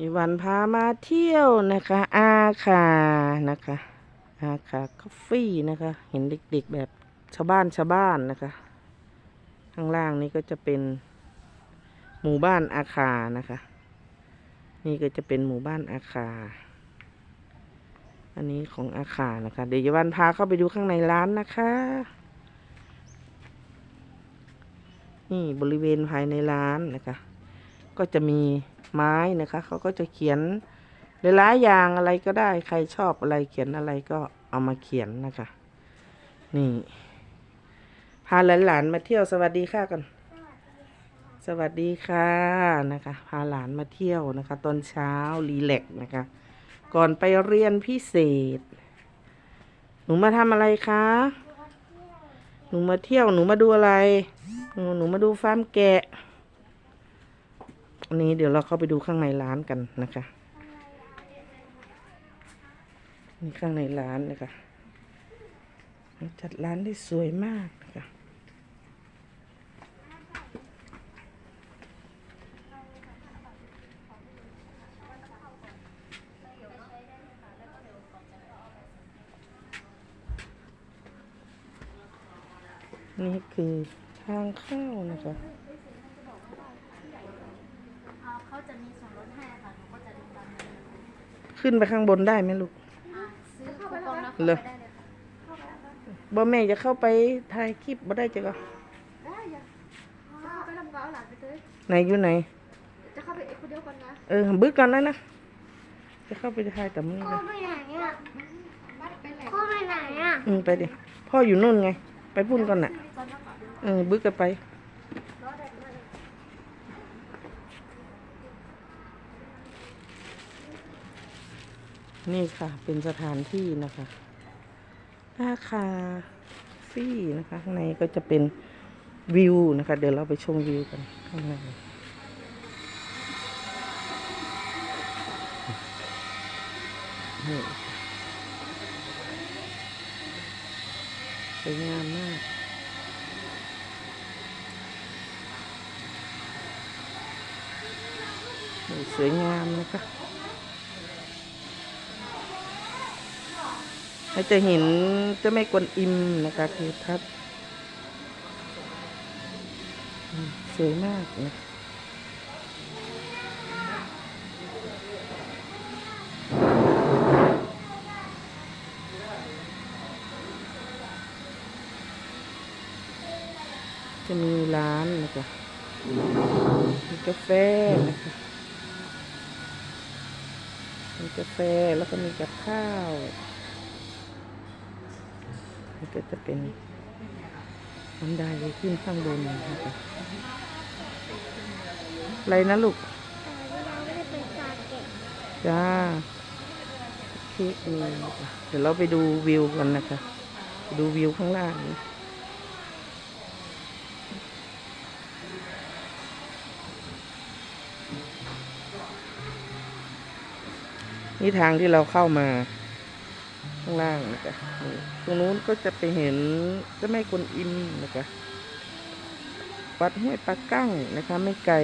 มีวันพามาเที่ยวนะคะอาคานะคะอาคาคอฟฟี่นะคะ เห็นเด็กๆแบบชาวบ้านชาวบ้านนะคะ ข้างล่างนี้ก็จะเป็นหมู่บ้านอาคานะคะ นี่ก็จะเป็นหมู่บ้านอาคา อันนี้ของอาคานะคะ เดี๋ยววันพาเข้าไปดูข้างในร้านนะคะ นี่บริเวณภายในร้านนะคะ ก็จะมีไม้นะคะเขาก็จะเขียนหลายๆอย่างอะไรก็ได้ใครชอบอะไรเขียนอะไรก็เอามาเขียนนะคะ นี่ พาหลานๆมาเที่ยวสวัสดีค่ะกันสวัสดีค่ะนะคะ พาหลานมาเที่ยวนะคะ ตอนเช้ารีแลกนะคะ ก่อนไปเรียนพิเศษ หนูมาทำอะไรคะหนูมาเที่ยวหนูมาดูอะไร หนูหนูมาดูฟาร์มแกะ อันนี้เดี๋ยวเราเข้าไปดูข้างในร้านกันนะคะนี่ข้างในร้านนะคะจัดร้านได้สวยมากนะคะนี่คือทางเข้านะคะ อ่าเขาจะ มีส่วนลดให้ค่ะหนูก็จะดูตามนี้ขึ้นไปข้างบนได้ไหมลูกอ่าซื้อคูปองแล้วเหรเข้าอไปได้เลยค่ะบ่แม่จะเข้าไปถ่ายคลิปบ่ได้จ้ะก็ได้ยังจะเข้าไปทำกับเอาหลานไปเลยไหนอยู่ไหน จะเข้าไปเอกคนเดียวก่อนนะเออบึกก่อนนะนะ จะเข้าไปถ่ายแต่มึงพ่อเลยไปไหนอะพ่อไปไหนอะ อืมไปดิพ่ออยู่นู่นไง ไปพุ่นก่อนน่ะก่อนนะก่อนเออบึกกันไป รอได้ไหม นี่ค่ะ เป็นสถานที่นะคะราคาฟรีนะคะข้างในก็จะเป็นวิวนะคะ เดี๋ยวเราไปชมวิวกันข้างในนี่สวยงามมากสวยงามนะคะ เราจะเห็นเจะไม่กวนอิมนะคะคือทัศน์อืมสวยมากนะจะมีร้านนะคะมีกาแฟนะคะมีกาแฟแล้วก็มีกับข้าว นี่ก็จะเป็นบันไดขึ้นข้างบนนะคะอะไรนะลูกจ้าเค้กมีนะคะเดี๋ยวเราไปดูวิวกันนะคะ ดูวิวข้างล่างนะนี่ทางที่เราเข้ามา ข้างล่างนะคะตรงนู้นก็จะไปเห็นเจ้าแม่กวนอิมนะคะ วัดห้วยปลากั้งนะคะ ไม่ไกล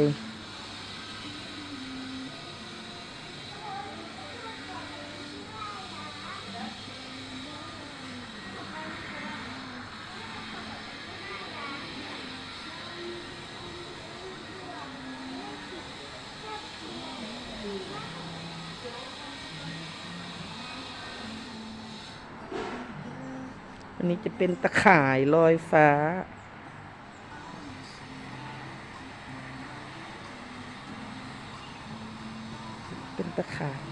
อันนี้จะเป็นตะข่ายลอยฟ้า เป็นตะข่าย